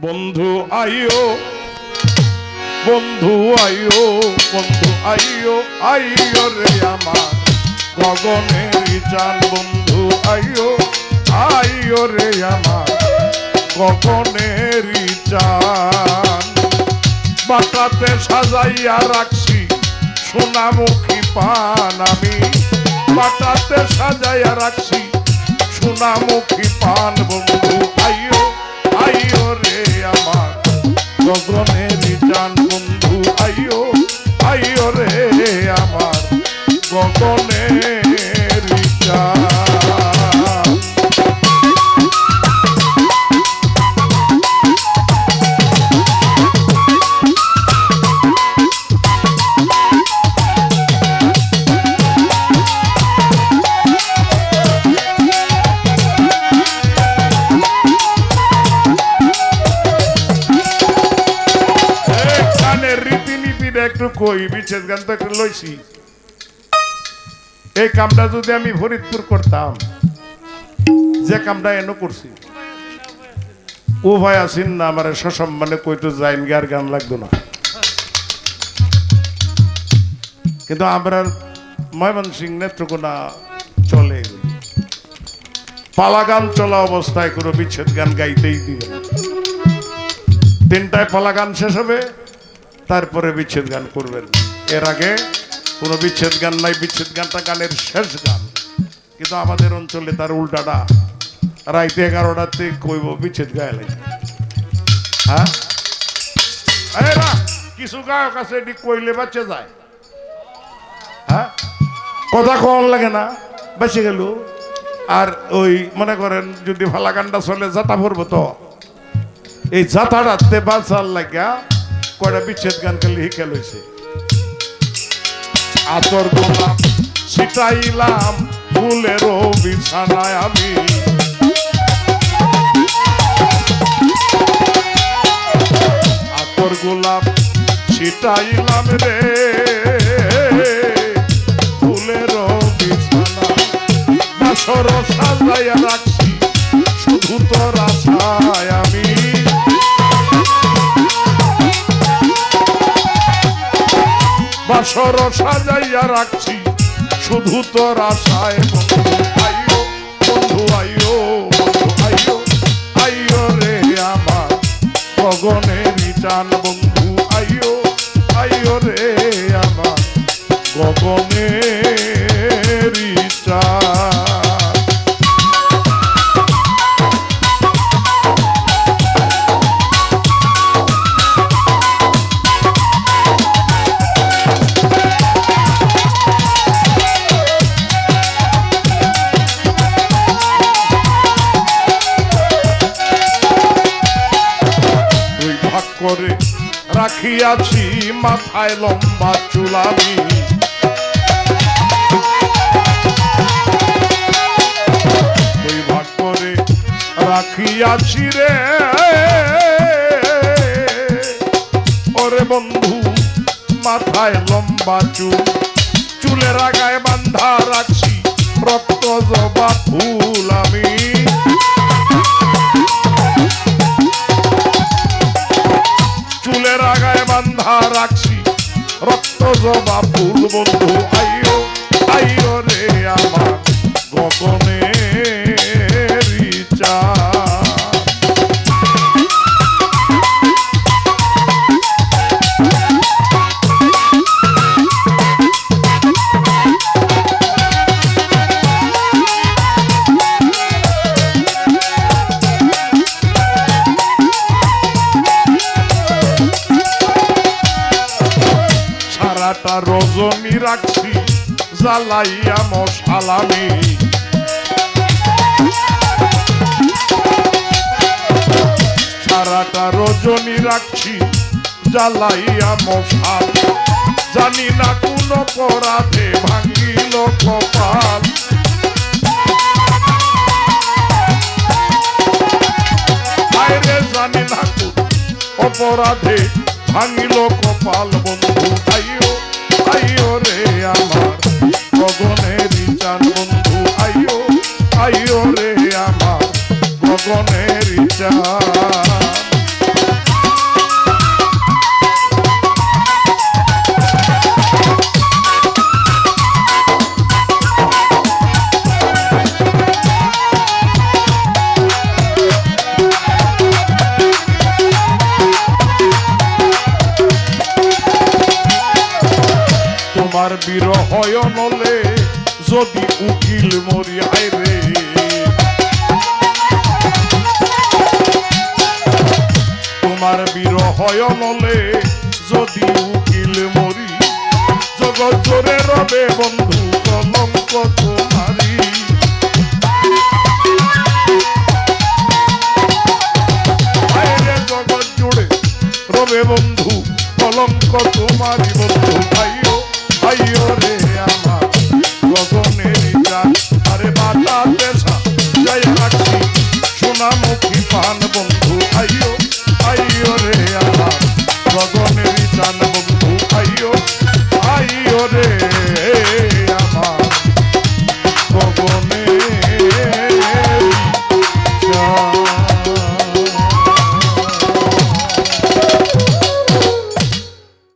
বন্ধু, আইও। বন্ধু আইও। বন্ধু, আইও। আইও রে আমার গগনের চান বন্ধু, আইও। আইও রে আমার গগনের চান বাটাতে সাজাইয়া রাখছি সোনামুখী পান আমি। বাটাতে সাজাইয়া রাখছি সোনামুখী পান। বন্ধু, আইও আইও। রে আমার। গগনে জান বন্ধু আইও আইও কই গান তো একটু লইছি। এই কামটা যদি আমি ফরিদপুর করতাম, যে কামটা করছি। না, আমার সসম্মানে কইতো গান লাগতো না। কিন্তু আমরা ময়মন সিং নেত্রকোনা চলে। পালা গান চলা অবস্থায় কোনো বিচ্ছেদ গান গাইতেই দিবে তিনটায় পালা গান শেষ হবে। তারপরে বিচ্ছেদ গান করবেন। এর আগে কোনো বিচ্ছেদ গান নাই, বিচ্ছেদ গানটা গানের শেষ গান। কিন্তু আমাদের অঞ্চলে তার উল্টাটা। রাইতে এগারোটাতে কইব বিচ্ছেদ গায়ে লাগে হ্যাঁ? কিছু গায়ক আছে, এটি কইলে বাচ্চা যায়। হ্যাঁ? কথা কম লাগে না, বেঁচে গেল। আর ওই, মনে করেন, যদি ভালা গানটা চলে, যাতা ভরবো তো। এই যাতাড়াতে বাঁচার লাগা কয়টা বিচ্ছেদ গান খালি হিকে লইছে? আতর গোলাপ ছিটাইলাম ফুলেরও বিছানায় আমি। আতর গোলাপ ছিটাইলাম রে। বাসর সাজাইয়া রাখছি, শুধু তোর আশায় বন্ধু। বন্ধু রে আমার গগনের চান বন্ধু। আইও আইও রে আমার গগনের করে রাখিয়াছি মাথায় লম্বা চুলামি করে রাখিয়াছি রে। ওরে বন্ধু, মাথায় লম্বা চুল, চুলের আগায় বান্ধা রাখছি, রক্ত জবা ফুল আমি। বান্ধা রাখছি। রক্ত জবা ফুল বন্ধু আইও আইও। রজনী রাখছি, জ্বালাইয়া মশালামি সারাটা রজনী রাখছি, জ্বালাইয়া মশাল জানি না কোন পরাধে ভাঙিল কপাল। জানি না অপরাধে ভাঙিল কপাল, বন্ধু আইও আইও রে আমার। গগনের চান বন্ধু আইও আইও রে আমার। গগনের চান বিরহ নলে যদি উকিল মরি হায় রে। তোমার বিরহ নলে যদি উকিল মরি, জগৎ জোরে রবে বন্ধু কলঙ্ক তোমারি। জগৎ জুড়ে রবে বন্ধু পেশা জয় রাখছি সোনামুখী পান বন্ধু